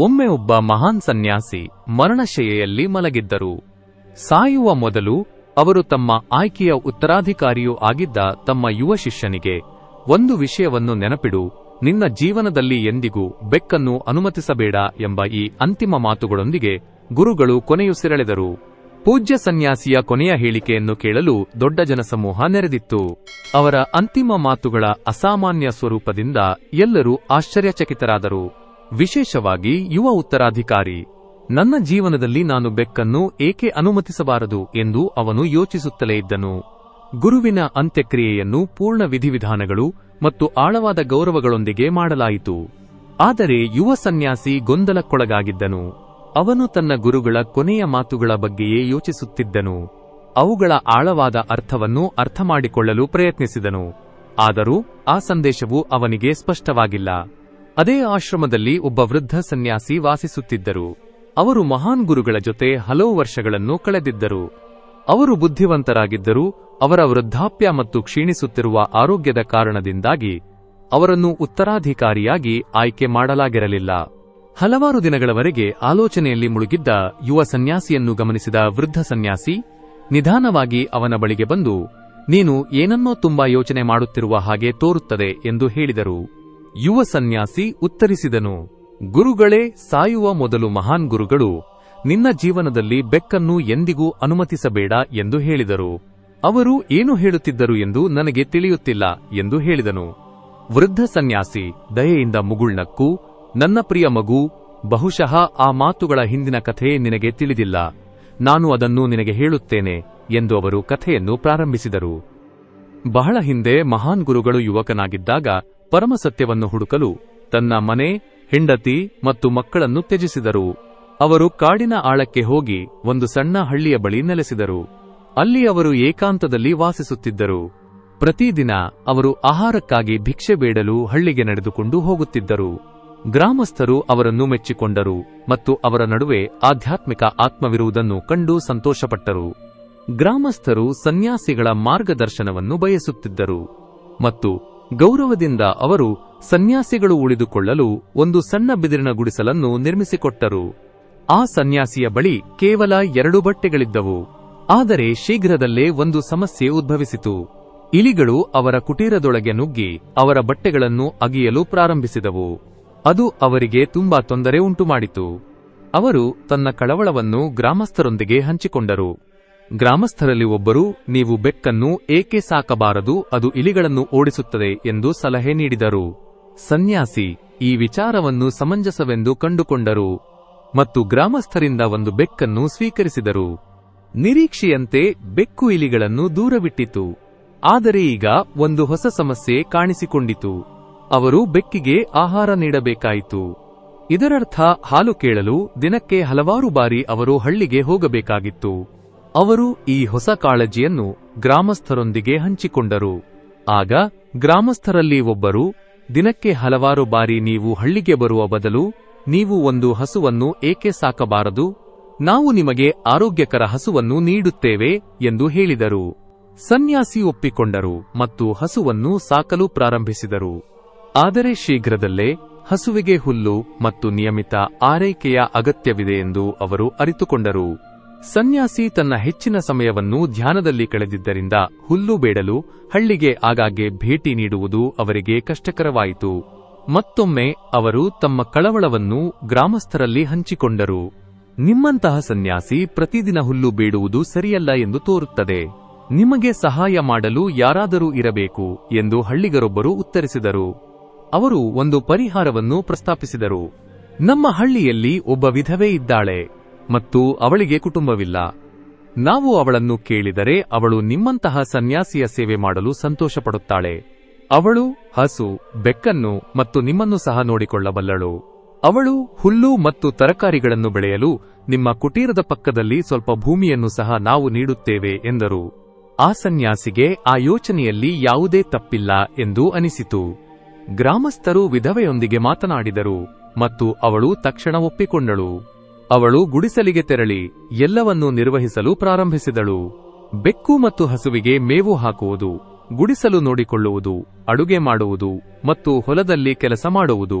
ಒಮ್ಮೆ ಒಬ್ಬ ಮಹಾನ್ ಸನ್ಯಾಸಿ ಮರಣಶಯೆಯಲ್ಲಿ ಮಲಗಿದ್ದರು. ಸಾಯುವ ಮೊದಲು ಅವರು ತಮ್ಮ ಆಯ್ಕೆಯ ಉತ್ತರಾಧಿಕಾರಿಯೂ ಆಗಿದ್ದ ತಮ್ಮ ಯುವ ಶಿಷ್ಯನಿಗೆ, ಒಂದು ವಿಷಯವನ್ನು ನೆನಪಿಡು, ನಿನ್ನ ಜೀವನದಲ್ಲಿ ಎಂದಿಗೂ ಬೆಕ್ಕನ್ನು ಅನುಮತಿಸಬೇಡ ಎಂಬ ಈ ಅಂತಿಮ ಮಾತುಗಳೊಂದಿಗೆ ಗುರುಗಳು ಕೊನೆಯುಸಿರೆಳೆದರು ಪೂಜ್ಯ ಸನ್ಯಾಸಿಯ ಕೊನೆಯ ಹೇಳಿಕೆಯನ್ನು ಕೇಳಲು ದೊಡ್ಡ ಜನಸಮೂಹ ನೆರೆದಿತ್ತು. ಅವರ ಅಂತಿಮ ಮಾತುಗಳ ಅಸಾಮಾನ್ಯ ಸ್ವರೂಪದಿಂದ ಎಲ್ಲರೂ ಆಶ್ಚರ್ಯಚಕಿತರಾದರು. ವಿಶೇಷವಾಗಿ ಯುವ ಉತ್ತರಾಧಿಕಾರಿ, ನನ್ನ ಜೀವನದಲ್ಲಿ ನಾನು ಬೆಕ್ಕನ್ನು ಏಕೆ ಅನುಮತಿಸಬಾರದು ಎಂದು ಅವನು ಯೋಚಿಸುತ್ತಲೇ ಇದ್ದನು. ಗುರುವಿನ ಅಂತ್ಯಕ್ರಿಯೆಯನ್ನು ಪೂರ್ಣ ವಿಧಿವಿಧಾನಗಳು ಮತ್ತು ಆಳವಾದ ಗೌರವಗಳೊಂದಿಗೆ ಮಾಡಲಾಯಿತು. ಆದರೆ ಯುವ ಸನ್ಯಾಸಿ ಗೊಂದಲಕ್ಕೊಳಗಾಗಿದ್ದನು. ಅವನು ತನ್ನ ಗುರುಗಳ ಕೊನೆಯ ಮಾತುಗಳ ಬಗ್ಗೆಯೇ ಯೋಚಿಸುತ್ತಿದ್ದನು. ಅವುಗಳ ಆಳವಾದ ಅರ್ಥವನ್ನು ಅರ್ಥಮಾಡಿಕೊಳ್ಳಲು ಪ್ರಯತ್ನಿಸಿದನು. ಆದರೂ ಆ ಸಂದೇಶವು ಅವನಿಗೆ ಸ್ಪಷ್ಟವಾಗಿಲ್ಲ. ಅದೇ ಆಶ್ರಮದಲ್ಲಿ ಒಬ್ಬ ವೃದ್ಧ ಸನ್ಯಾಸಿ ವಾಸಿಸುತ್ತಿದ್ದರು. ಅವರು ಮಹಾನ್ ಗುರುಗಳ ಜೊತೆ ಹಲವು ವರ್ಷಗಳನ್ನು ಕಳೆದಿದ್ದರು. ಅವರು ಬುದ್ಧಿವಂತರಾಗಿದ್ದರು, ಅವರ ವೃದ್ಧಾಪ್ಯ ಮತ್ತು ಕ್ಷೀಣಿಸುತ್ತಿರುವ ಆರೋಗ್ಯದ ಕಾರಣದಿಂದಾಗಿ ಅವರನ್ನು ಉತ್ತರಾಧಿಕಾರಿಯಾಗಿ ಆಯ್ಕೆ ಮಾಡಲಾಗಿರಲಿಲ್ಲ. ಹಲವಾರು ದಿನಗಳವರೆಗೆ ಆಲೋಚನೆಯಲ್ಲಿ ಮುಳುಗಿದ್ದ ಯುವ ಸನ್ಯಾಸಿಯನ್ನು ಗಮನಿಸಿದ ವೃದ್ಧ ಸನ್ಯಾಸಿ, ನಿಧಾನವಾಗಿ ಅವನ ಬಳಿಗೆ ಬಂದು, ನೀನು ಏನನ್ನೋ ತುಂಬಾ ಯೋಚನೆ ಮಾಡುತ್ತಿರುವ ಹಾಗೆ ತೋರುತ್ತದೆ ಎಂದು ಹೇಳಿದರು. ಯುವ ಸನ್ಯಾಸಿ ಉತ್ತರಿಸಿದನು, ಗುರುಗಳೇ, ಸಾಯುವ ಮೊದಲು ಮಹಾನ್ ಗುರುಗಳು, ನಿನ್ನ ಜೀವನದಲ್ಲಿ ಬೆಕ್ಕನ್ನು ಎಂದಿಗೂ ಅನುಮತಿಸಬೇಡ ಎಂದು ಹೇಳಿದರು. ಅವರು ಏನು ಹೇಳುತ್ತಿದ್ದರು ಎಂದು ನನಗೆ ತಿಳಿಯುತ್ತಿಲ್ಲ ಎಂದು ಹೇಳಿದನು. ವೃದ್ಧ ಸನ್ಯಾಸಿ, ದಯೆಯಿಂದ ಮುಗುಳ್ನಕ್ಕೂ ನನ್ನ ಪ್ರಿಯ ಮಗು, ಬಹುಶಃ ಆ ಮಾತುಗಳ ಹಿಂದಿನ ಕಥೆ ನಿನಗೆ ತಿಳಿದಿಲ್ಲ. ನಾನು ಅದನ್ನು ನಿನಗೆ ಹೇಳುತ್ತೇನೆ, ಎಂದು ಅವರು ಕಥೆಯನ್ನು ಪ್ರಾರಂಭಿಸಿದರು. ಬಹಳ ಹಿಂದೆ ಮಹಾನ್ ಗುರುಗಳು ಯುವಕನಾಗಿದ್ದಾಗ ಪರಮಸತ್ಯವನ್ನು ಹುಡುಕಲು ತನ್ನ ಮನೆ, ಹೆಂಡತಿ ಮತ್ತು ಮಕ್ಕಳನ್ನು ತ್ಯಜಿಸಿದರು. ಅವರು ಕಾಡಿನ ಆಳಕ್ಕೆ ಹೋಗಿ ಒಂದು ಸಣ್ಣ ಹಳ್ಳಿಯ ಬಳಿ ನೆಲೆಸಿದರು. ಅಲ್ಲಿ ಅವರು ಏಕಾಂತದಲ್ಲಿ ವಾಸಿಸುತ್ತಿದ್ದರು. ಪ್ರತಿದಿನ ಅವರು ಆಹಾರಕ್ಕಾಗಿ ಭಿಕ್ಷೆ ಬೇಡಲು ಹಳ್ಳಿಗೆ ನಡೆದುಕೊಂಡು ಹೋಗುತ್ತಿದ್ದರು. ಗ್ರಾಮಸ್ಥರು ಅವರನ್ನು ಮೆಚ್ಚಿಕೊಂಡರು ಮತ್ತು ಅವರ ನಡುವೆ ಆಧ್ಯಾತ್ಮಿಕ ಆತ್ಮವಿರುವುದನ್ನು ಕಂಡು ಸಂತೋಷಪಟ್ಟರು. ಗ್ರಾಮಸ್ಥರು ಸನ್ಯಾಸಿಗಳ ಮಾರ್ಗದರ್ಶನವನ್ನು ಬಯಸುತ್ತಿದ್ದರು ಮತ್ತು ಗೌರವದಿಂದ ಅವರು ಸನ್ಯಾಸಿಗಳು ಉಳಿದುಕೊಳ್ಳಲು ಒಂದು ಸಣ್ಣ ಬಿದಿರಿನ ಗುಡಿಸಲನ್ನು ನಿರ್ಮಿಸಿಕೊಟ್ಟರು. ಆ ಸನ್ಯಾಸಿಯ ಬಳಿ ಕೇವಲ ಎರಡು ಬಟ್ಟೆಗಳಿದ್ದವು. ಆದರೆ ಶೀಘ್ರದಲ್ಲೇ ಒಂದು ಸಮಸ್ಯೆ ಉದ್ಭವಿಸಿತು. ಇಲಿಗಳು ಅವರ ಕುಟೀರದೊಳಗೆ ನುಗ್ಗಿ ಅವರ ಬಟ್ಟೆಗಳನ್ನು ಅಗಿಯಲು ಪ್ರಾರಂಭಿಸಿದವು. ಅದು ಅವರಿಗೆ ತುಂಬಾ ತೊಂದರೆ ಉಂಟುಮಾಡಿತು. ಅವರು ತನ್ನ ಕಳವಳವನ್ನು ಗ್ರಾಮಸ್ಥರೊಂದಿಗೆ ಹಂಚಿಕೊಂಡರು. ಗ್ರಾಮಸ್ಥರಲ್ಲಿ ಒಬ್ಬರು, ನೀವು ಬೆಕ್ಕನ್ನು ಏಕೆ ಸಾಕಬಾರದು? ಅದು ಇಲಿಗಳನ್ನು ಓಡಿಸುತ್ತದೆ ಎಂದು ಸಲಹೆ ನೀಡಿದರು. ಸನ್ಯಾಸಿ, ಈ ವಿಚಾರವನ್ನು ಸಮಂಜಸವೆಂದು ಕಂಡುಕೊಂಡರು ಮತ್ತು ಗ್ರಾಮಸ್ಥರಿಂದ ಒಂದು ಬೆಕ್ಕನ್ನು ಸ್ವೀಕರಿಸಿದರು. ನಿರೀಕ್ಷೆಯಂತೆ ಬೆಕ್ಕು ಇಲಿಗಳನ್ನು ದೂರವಿಟ್ಟಿತು. ಆದರೆ ಈಗ ಒಂದು ಹೊಸ ಸಮಸ್ಯೆ ಕಾಣಿಸಿಕೊಂಡಿತು. ಅವರು ಬೆಕ್ಕಿಗೆ ಆಹಾರ ನೀಡಬೇಕಾಯಿತು. ಇದರರ್ಥ, ಹಾಲು ಕೇಳಲು ದಿನಕ್ಕೆ ಹಲವಾರು ಬಾರಿ ಅವರು ಹಳ್ಳಿಗೆ ಹೋಗಬೇಕಾಗಿತ್ತು. ಅವರು ಈ ಹೊಸ ಕಾಳಜಿಯನ್ನು ಗ್ರಾಮಸ್ಥರೊಂದಿಗೆ ಹಂಚಿಕೊಂಡರು. ಆಗ ಗ್ರಾಮಸ್ಥರಲ್ಲಿ ಒಬ್ಬರು, ದಿನಕ್ಕೆ ಹಲವಾರು ಬಾರಿ ನೀವು ಹಳ್ಳಿಗೆ ಬರುವ ಬದಲು ನೀವು ಒಂದು ಹಸುವನ್ನು ಏಕೆ ಸಾಕಬಾರದು? ನಾವು ನಿಮಗೆ ಆರೋಗ್ಯಕರ ಹಸುವನ್ನು ನೀಡುತ್ತೇವೆ ಎಂದು ಹೇಳಿದರು. ಸನ್ಯಾಸಿ ಒಪ್ಪಿಕೊಂಡರು ಮತ್ತು ಹಸುವನ್ನು ಸಾಕಲು ಪ್ರಾರಂಭಿಸಿದರು. ಆದರೆ ಶೀಘ್ರದಲ್ಲೇ ಹಸುವಿಗೆ ಹುಲ್ಲು ಮತ್ತು ನಿಯಮಿತ ಆರೈಕೆಯ ಅಗತ್ಯವಿದೆ ಎಂದು ಅವರು ಅರಿತುಕೊಂಡರು. ಸನ್ಯಾಸಿ ತನ್ನ ಹೆಚ್ಚಿನ ಸಮಯವನ್ನು ಧ್ಯಾನದಲ್ಲಿ ಕಳೆದಿದ್ದರಿಂದ ಹುಲ್ಲು ಬೇಡಲು ಹಳ್ಳಿಗೆ ಆಗಾಗ್ಗೆ ಭೇಟಿ ನೀಡುವುದು ಅವರಿಗೆ ಕಷ್ಟಕರವಾಯಿತು. ಮತ್ತೊಮ್ಮೆ ಅವರು ತಮ್ಮ ಕಳವಳವನ್ನು ಗ್ರಾಮಸ್ಥರಲ್ಲಿ ಹಂಚಿಕೊಂಡರು. ನಿಮ್ಮಂತಹ ಸನ್ಯಾಸಿ ಪ್ರತಿದಿನ ಹುಲ್ಲು ಬೇಡುವುದು ಸರಿಯಲ್ಲ ಎಂದು ತೋರುತ್ತದೆ. ನಿಮಗೆ ಸಹಾಯ ಮಾಡಲು ಯಾರಾದರೂ ಇರಬೇಕು ಎಂದು ಹಳ್ಳಿಗರೊಬ್ಬರು ಉತ್ತರಿಸಿದರು. ಅವರು ಒಂದು ಪರಿಹಾರವನ್ನು ಪ್ರಸ್ತಾಪಿಸಿದರು. ನಮ್ಮ ಹಳ್ಳಿಯಲ್ಲಿ ಒಬ್ಬ ವಿಧವೆ ಇದ್ದಾಳೆ. ಮತ್ತು ಅವಳಿಗೆ ಕುಟುಂಬವಿಲ್ಲ. ನಾವು ಅವಳನ್ನು ಕೇಳಿದರೆ ಅವಳು ನಿಮ್ಮಂತಹ ಸನ್ಯಾಸಿಯ ಸೇವೆ ಮಾಡಲು ಸಂತೋಷಪಡುತ್ತಾಳೆ. ಅವಳು ಹಸು, ಬೆಕ್ಕನ್ನು ಮತ್ತು ನಿಮ್ಮನ್ನು ಸಹ ನೋಡಿಕೊಳ್ಳಬಲ್ಲಳು. ಅವಳು ಹುಲ್ಲು ಮತ್ತು ತರಕಾರಿಗಳನ್ನು ಬೆಳೆಯಲು ನಿಮ್ಮ ಕುಟೀರದ ಪಕ್ಕದಲ್ಲಿ ಸ್ವಲ್ಪ ಭೂಮಿಯನ್ನು ಸಹ ನಾವು ನೀಡುತ್ತೇವೆ ಎಂದರು. ಆ ಸನ್ಯಾಸಿಗೆ ಆ ಯೋಚನೆಯಲ್ಲಿ ಯಾವುದೇ ತಪ್ಪಿಲ್ಲ ಎಂದು ಅನಿಸಿತು. ಗ್ರಾಮಸ್ಥರು ವಿಧವೆಯೊಂದಿಗೆ ಮಾತನಾಡಿದರು ಮತ್ತು ಅವಳು ತಕ್ಷಣ ಒಪ್ಪಿಕೊಂಡಳು. ಅವಳು ಗುಡಿಸಲಿಗೆ ತೆರಳಿ ಎಲ್ಲವನ್ನೂ ನಿರ್ವಹಿಸಲು ಪ್ರಾರಂಭಿಸಿದಳು. ಬೆಕ್ಕು ಮತ್ತು ಹಸುವಿಗೆ ಮೇವು ಹಾಕುವುದು, ಗುಡಿಸಲು ನೋಡಿಕೊಳ್ಳುವುದು, ಅಡುಗೆ ಮಾಡುವುದು ಮತ್ತು ಹೊಲದಲ್ಲಿ ಕೆಲಸ ಮಾಡುವುದು.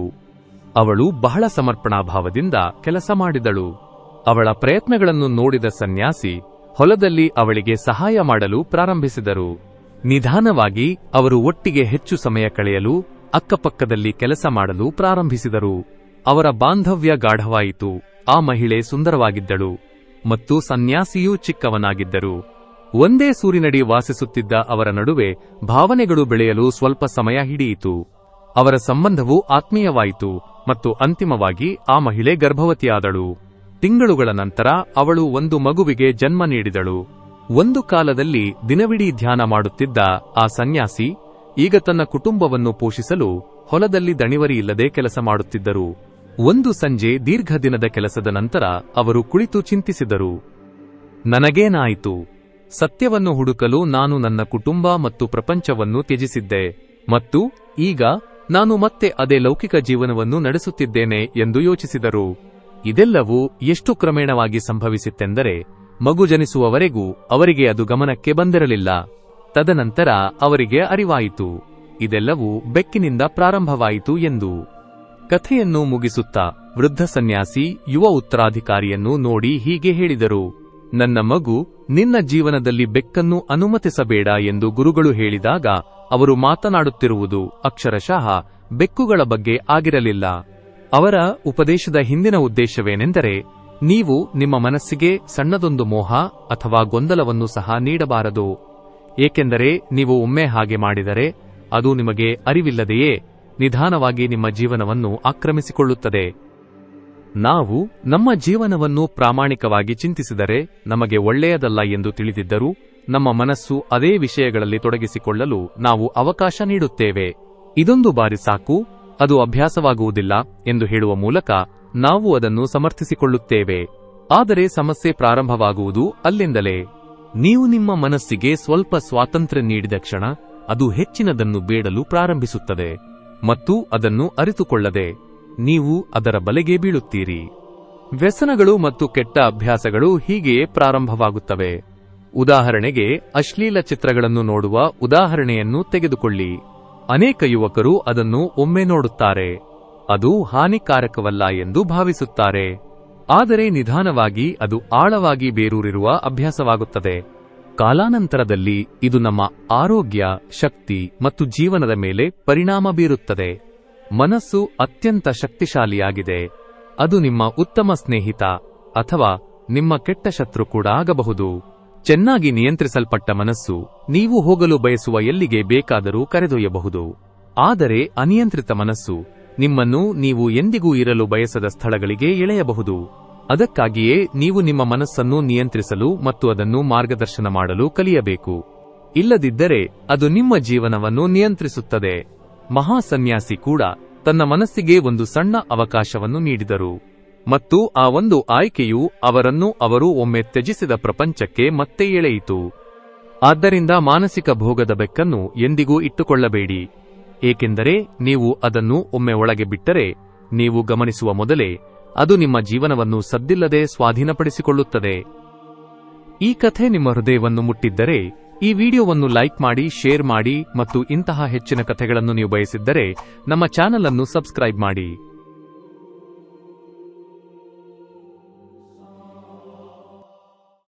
ಅವಳು ಬಹಳ ಸಮರ್ಪಣಾ ಭಾವದಿಂದ ಕೆಲಸ ಮಾಡಿದಳು. ಅವಳ ಪ್ರಯತ್ನಗಳನ್ನು ನೋಡಿದ ಸನ್ಯಾಸಿ ಹೊಲದಲ್ಲಿ ಅವಳಿಗೆ ಸಹಾಯ ಮಾಡಲು ಪ್ರಾರಂಭಿಸಿದರು. ನಿಧಾನವಾಗಿ ಅವರು ಒಟ್ಟಿಗೆ ಹೆಚ್ಚು ಸಮಯ ಕಳೆಯಲು, ಅಕ್ಕಪಕ್ಕದಲ್ಲಿ ಕೆಲಸ ಮಾಡಲು ಪ್ರಾರಂಭಿಸಿದರು. ಅವರ ಬಾಂಧವ್ಯ ಗಾಢವಾಯಿತು. ಆ ಮಹಿಳೆ ಸುಂದರವಾಗಿದ್ದಳು ಮತ್ತು ಸನ್ಯಾಸಿಯೂ ಚಿಕ್ಕವನಾಗಿದ್ದರು. ಒಂದೇ ಸೂರಿನಡಿ ವಾಸಿಸುತ್ತಿದ್ದ ಅವರ ನಡುವೆ ಭಾವನೆಗಳು ಬೆಳೆಯಲು ಸ್ವಲ್ಪ ಸಮಯ ಹಿಡಿಯಿತು. ಅವರ ಸಂಬಂಧವು ಆತ್ಮೀಯವಾಯಿತು ಮತ್ತು ಅಂತಿಮವಾಗಿ ಆ ಮಹಿಳೆ ಗರ್ಭವತಿಯಾದಳು. ತಿಂಗಳುಗಳ ನಂತರ ಅವಳು ಒಂದು ಮಗುವಿಗೆ ಜನ್ಮ ನೀಡಿದಳು. ಒಂದು ಕಾಲದಲ್ಲಿ ದಿನವಿಡೀ ಧ್ಯಾನ ಮಾಡುತ್ತಿದ್ದ ಆ ಸನ್ಯಾಸಿ ಈಗ ತನ್ನ ಕುಟುಂಬವನ್ನು ಪೋಷಿಸಲು ಹೊಲದಲ್ಲಿ ದಣಿವರಿ ಇಲ್ಲದೆ ಕೆಲಸ ಮಾಡುತ್ತಿದ್ದರು. ಒಂದು ಸಂಜೆ ದೀರ್ಘ ದಿನದ ಕೆಲಸದ ನಂತರ ಅವರು ಕುಳಿತು ಚಿಂತಿಸಿದರು. ನನಗೇನಾಯಿತು? ಸತ್ಯವನ್ನು ಹುಡುಕಲು ನಾನು ನನ್ನ ಕುಟುಂಬ ಮತ್ತು ಪ್ರಪಂಚವನ್ನು ತ್ಯಜಿಸಿದ್ದೆ. ಮತ್ತು ಈಗ ನಾನು ಮತ್ತೆ ಅದೇ ಲೌಕಿಕ ಜೀವನವನ್ನು ನಡೆಸುತ್ತಿದ್ದೇನೆ ಎಂದು ಯೋಚಿಸಿದರು. ಇದೆಲ್ಲವೂ ಎಷ್ಟು ಕ್ರಮೇಣವಾಗಿ ಸಂಭವಿಸಿತ್ತೆಂದರೆ ಮಗು ಜನಿಸುವವರೆಗೂ ಅವರಿಗೆ ಅದು ಗಮನಕ್ಕೆ ಬಂದಿರಲಿಲ್ಲ. ತದನಂತರ ಅವರಿಗೆ ಅರಿವಾಯಿತು. ಇದೆಲ್ಲವೂ ಬೆಕ್ಕಿನಿಂದ ಪ್ರಾರಂಭವಾಯಿತು ಎಂದು. ಕಥೆಯನ್ನು ಮುಗಿಸುತ್ತಾ ವೃದ್ಧ ಸನ್ಯಾಸಿ ಯುವ ಉತ್ತರಾಧಿಕಾರಿಯನ್ನು ನೋಡಿ ಹೀಗೆ ಹೇಳಿದರು. ನನ್ನ ಮಗು ನಿನ್ನ ಜೀವನದಲ್ಲಿ ಬೆಕ್ಕನ್ನು ಅನುಮತಿಸಬೇಡ ಎಂದು ಗುರುಗಳು ಹೇಳಿದಾಗ ಅವರು ಮಾತನಾಡುತ್ತಿರುವುದು ಅಕ್ಷರಶಃ ಬೆಕ್ಕುಗಳ ಬಗ್ಗೆ ಆಗಿರಲಿಲ್ಲ. ಅವರ ಉಪದೇಶದ ಹಿಂದಿನ ಉದ್ದೇಶವೇನೆಂದರೆ ನೀವು ನಿಮ್ಮ ಮನಸ್ಸಿಗೆ ಸಣ್ಣದೊಂದು ಮೋಹ ಅಥವಾ ಗೊಂದಲವನ್ನು ಸಹ ನೀಡಬಾರದು. ಏಕೆಂದರೆ ನೀವು ಒಮ್ಮೆ ಹಾಗೆ ಮಾಡಿದರೆ ಅದು ನಿಮಗೆ ಅರಿವಿಲ್ಲದೆಯೇ? ನಿಧಾನವಾಗಿ ನಿಮ್ಮ ಜೀವನವನ್ನು ಆಕ್ರಮಿಸಿಕೊಳ್ಳುತ್ತದೆ. ನಾವು ನಮ್ಮ ಜೀವನವನ್ನು ಪ್ರಾಮಾಣಿಕವಾಗಿ ಚಿಂತಿಸಿದರೆ ನಮಗೆ ಒಳ್ಳೆಯದಲ್ಲ ಎಂದು ತಿಳಿದಿದ್ದರೂ ನಮ್ಮ ಮನಸ್ಸು ಅದೇ ವಿಷಯಗಳಲ್ಲಿ ತೊಡಗಿಸಿಕೊಳ್ಳಲು ನಾವು ಅವಕಾಶ ನೀಡುತ್ತೇವೆ. ಇದೊಂದು ಬಾರಿ ಸಾಕು, ಅದು ಅಭ್ಯಾಸವಾಗುವುದಿಲ್ಲ ಎಂದು ಹೇಳುವ ಮೂಲಕ ನಾವು ಅದನ್ನು ಸಮರ್ಥಿಸಿಕೊಳ್ಳುತ್ತೇವೆ. ಆದರೆ ಸಮಸ್ಯೆ ಪ್ರಾರಂಭವಾಗುವುದು ಅಲ್ಲಿಂದಲೇ. ನೀವು ನಿಮ್ಮ ಮನಸ್ಸಿಗೆ ಸ್ವಲ್ಪ ಸ್ವಾತಂತ್ರ್ಯ ನೀಡಿದ ಕ್ಷಣ ಅದು ಹೆಚ್ಚಿನದನ್ನು ಬೇಡಲು ಪ್ರಾರಂಭಿಸುತ್ತದೆ. ಮತ್ತು ಅದನ್ನು ಅರಿತುಕೊಳ್ಳದೆ ನೀವು ಅದರ ಬಲೆಗೆ ಬೀಳುತ್ತೀರಿ. ವ್ಯಸನಗಳು ಮತ್ತು ಕೆಟ್ಟ ಅಭ್ಯಾಸಗಳು ಹೀಗೆಯೇ ಪ್ರಾರಂಭವಾಗುತ್ತವೆ. ಉದಾಹರಣೆಗೆ, ಅಶ್ಲೀಲ ಚಿತ್ರಗಳನ್ನು ನೋಡುವ ಉದಾಹರಣೆಯನ್ನು ತೆಗೆದುಕೊಳ್ಳಿ. ಅನೇಕ ಯುವಕರು ಅದನ್ನು ಒಮ್ಮೆ ನೋಡುತ್ತಾರೆ. ಅದು ಹಾನಿಕಾರಕವಲ್ಲ ಎಂದು ಭಾವಿಸುತ್ತಾರೆ. ಆದರೆ ನಿಧಾನವಾಗಿ ಅದು ಆಳವಾಗಿ ಬೇರೂರಿರುವ ಅಭ್ಯಾಸವಾಗುತ್ತದೆ. ಕಾಲಾನಂತರದಲ್ಲಿ ಇದು ನಮ್ಮ ಆರೋಗ್ಯ, ಶಕ್ತಿ ಮತ್ತು ಜೀವನದ ಮೇಲೆ ಪರಿಣಾಮ ಬೀರುತ್ತದೆ. ಮನಸ್ಸು ಅತ್ಯಂತ ಶಕ್ತಿಶಾಲಿಯಾಗಿದೆ. ಅದು ನಿಮ್ಮ ಉತ್ತಮ ಸ್ನೇಹಿತ ಅಥವಾ ನಿಮ್ಮ ಕೆಟ್ಟ ಶತ್ರು ಕೂಡ ಆಗಬಹುದು. ಚೆನ್ನಾಗಿ ನಿಯಂತ್ರಿಸಲ್ಪಟ್ಟ ಮನಸ್ಸು ನೀವು ಹೋಗಲು ಬಯಸುವ ಎಲ್ಲಿಗೆ ಬೇಕಾದರೂ ಕರೆದೊಯ್ಯಬಹುದು. ಆದರೆ ಅನಿಯಂತ್ರಿತ ಮನಸ್ಸು ನಿಮ್ಮನ್ನು ನೀವು ಎಂದಿಗೂ ಇರಲು ಬಯಸದ ಸ್ಥಳಗಳಿಗೆ ಎಳೆಯಬಹುದು. ಅದಕ್ಕಾಗಿಯೇ ನೀವು ನಿಮ್ಮ ಮನಸ್ಸನ್ನು ನಿಯಂತ್ರಿಸಲು ಮತ್ತು ಅದನ್ನು ಮಾರ್ಗದರ್ಶನ ಮಾಡಲು ಕಲಿಯಬೇಕು. ಇಲ್ಲದಿದ್ದರೆ ಅದು ನಿಮ್ಮ ಜೀವನವನ್ನು ನಿಯಂತ್ರಿಸುತ್ತದೆ. ಮಹಾಸನ್ಯಾಸಿ ಕೂಡ ತನ್ನ ಮನಸ್ಸಿಗೆ ಒಂದು ಸಣ್ಣ ಅವಕಾಶವನ್ನು ನೀಡಿದರು. ಮತ್ತು ಆ ಒಂದು ಆಯ್ಕೆಯು ಅವರನ್ನು ಅವರು ಒಮ್ಮೆ ತ್ಯಜಿಸಿದ ಪ್ರಪಂಚಕ್ಕೆ ಮತ್ತೆ ಎಳೆಯಿತು. ಆದ್ದರಿಂದ ಮಾನಸಿಕ ಭೋಗದ ಬೆಕ್ಕನ್ನು ಎಂದಿಗೂ ಇಟ್ಟುಕೊಳ್ಳಬೇಡಿ. ಏಕೆಂದರೆ ನೀವು ಅದನ್ನು ಒಮ್ಮೆ ಒಳಗೆ ಬಿಟ್ಟರೆ ನೀವು ಗಮನಿಸುವ ಮೊದಲೇ ಅದು ನಿಮ್ಮ ಜೀವನವನ್ನು ಸದ್ದಿಲ್ಲದೆ ಸ್ವಾಧೀನಪಡಿಸಿಕೊಳ್ಳುತ್ತದೆ. ಈ ಕಥೆ ನಿಮ್ಮ ಹೃದಯವನ್ನು ಮುಟ್ಟಿದ್ದರೆ, ಈ ವಿಡಿಯೋವನ್ನು ಲೈಕ್ ಮಾಡಿ, ಶೇರ್ ಮಾಡಿ ಮತ್ತು ಇಂತಹ ಹೆಚ್ಚಿನ ಕಥೆಗಳನ್ನು ನೀವು ಬಯಸಿದ್ದರೆ, ನಮ್ಮ ಚಾನಲ್ ಅನ್ನು ಸಬ್ಸ್ಕ್ರೈಬ್ ಮಾಡಿ.